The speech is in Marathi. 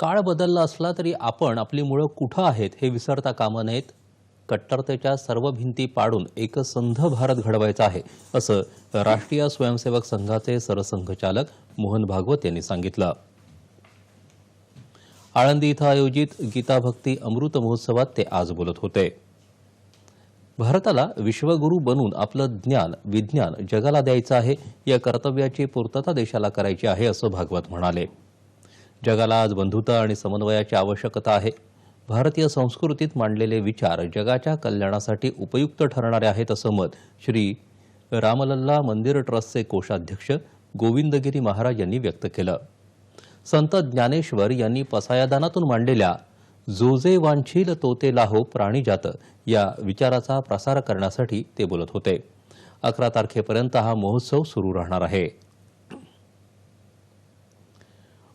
काळ बदलला असला तरी आपण आपली मुळं कुठं आहेत हे विसरता कामा नयेत. कट्टरतेच्या सर्व भिंती पाडून एकसंध भारत घडवायचा आहे असं राष्ट्रीय स्वयंसेवक संघाचे सरसंघचालक मोहन भागवत यांनी सांगितलं. आळंदी इथं आयोजित गीताभक्ती अमृत महोत्सवात ते आज बोलत होते. भारताला विश्वगुरू बनून आपलं ज्ञान विज्ञान जगाला द्यायचं आहे या कर्तव्याची पूर्तता देशाला करायची आहे असं भागवत म्हणाले. जगाला आज बंधुता आणि समन्वयाची आवश्यकता आहे. भारतीय संस्कृतीत मांडलेले विचार जगाच्या कल्याणासाठी उपयुक्त ठरणारे आहेत असं मत श्री रामलल्ला मंदिर ट्रस्टचे कोषाध्यक्ष गोविंदगिरी महाराज यांनी व्यक्त केलं. संत ज्ञानेश्वर यांनी पसायादानातून मांडलेल्या जो जे वांछील तोते लाहो प्राणीजात या विचाराचा प्रसार करण्यासाठी ते बोलत होते. अकरा तारखेपर्यंत हा महोत्सव सुरू राहणार आहे.